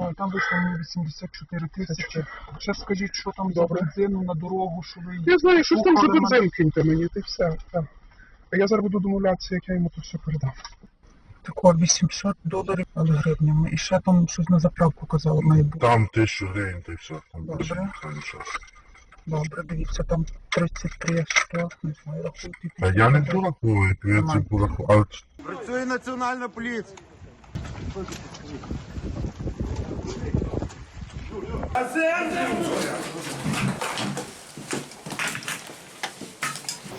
А, Там вийшло мені 84 тисячі. Ще скажіть, що там за Добре. бензину на дорогу, що ви Я знаю, щось там за слухали мене. бензин киньте мені, ти все. А я зараз буду домовлятися, як я йому то все передам. Тако 800 доларів, але гривнями. І ще там щось на заправку казали, має бути. Там тисячу гривень, та й все. Там Добре. більше ніхто нічого. Добре, дивіться, там 33, 100, не знаю, рахуйте. Та я не порахую, я це порахую. Але Працює національна поліція. А це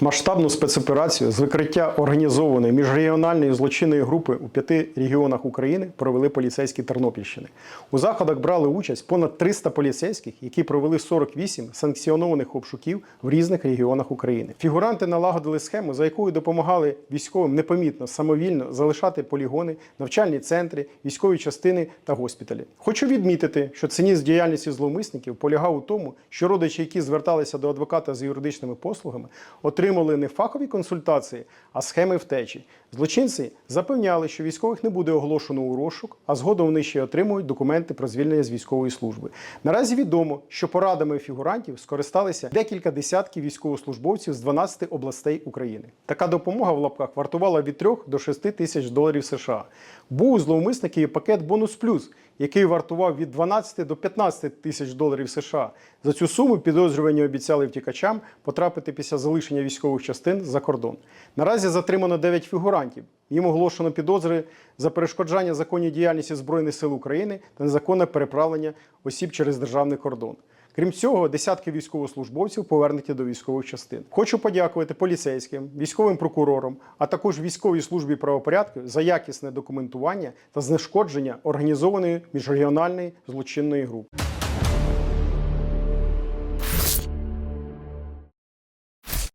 Масштабну спецоперацію з викриття організованої міжрегіональної злочинної групи у п'яти регіонах України провели поліцейські Тернопільщини. У заходах брали участь понад 300 поліцейських, які провели 48 санкціонованих обшуків в різних регіонах України. Фігуранти налагодили схему, за якою допомагали військовим непомітно самовільно залишати полігони, навчальні центри, військові частини та госпіталі. Хочу відмітити, що цинізм діяльності зловмисників полягав у тому, що родичі, які зверталися до адвоката з юридичними послугами, отримали не фахові консультації, а схеми втечі. Злочинці запевняли, що військових не буде оголошено у розшук, а згодом вони ще отримують документи про звільнення з військової служби. Наразі відомо, що порадами фігурантів скористалися декілька десятків військовослужбовців з 12 областей України. Така допомога в лапках вартувала від 3 до 6 тисяч доларів США. Був у зловмисників і пакет бонус плюс, який вартував від 12 до 15 тисяч доларів США. За цю суму підозрювані обіцяли втікачам потрапити після залишення військових частин за кордон. Наразі затримано 9 фігурантів. Їм оголошено підозри за перешкоджання законній діяльності Збройних сил України та незаконне переправлення осіб через державний кордон. Крім цього, десятки військовослужбовців повернуті до військових частин. Хочу подякувати поліцейським, військовим прокурорам, а також військовій службі правопорядку за якісне документування та знешкодження організованої міжрегіональної злочинної групи.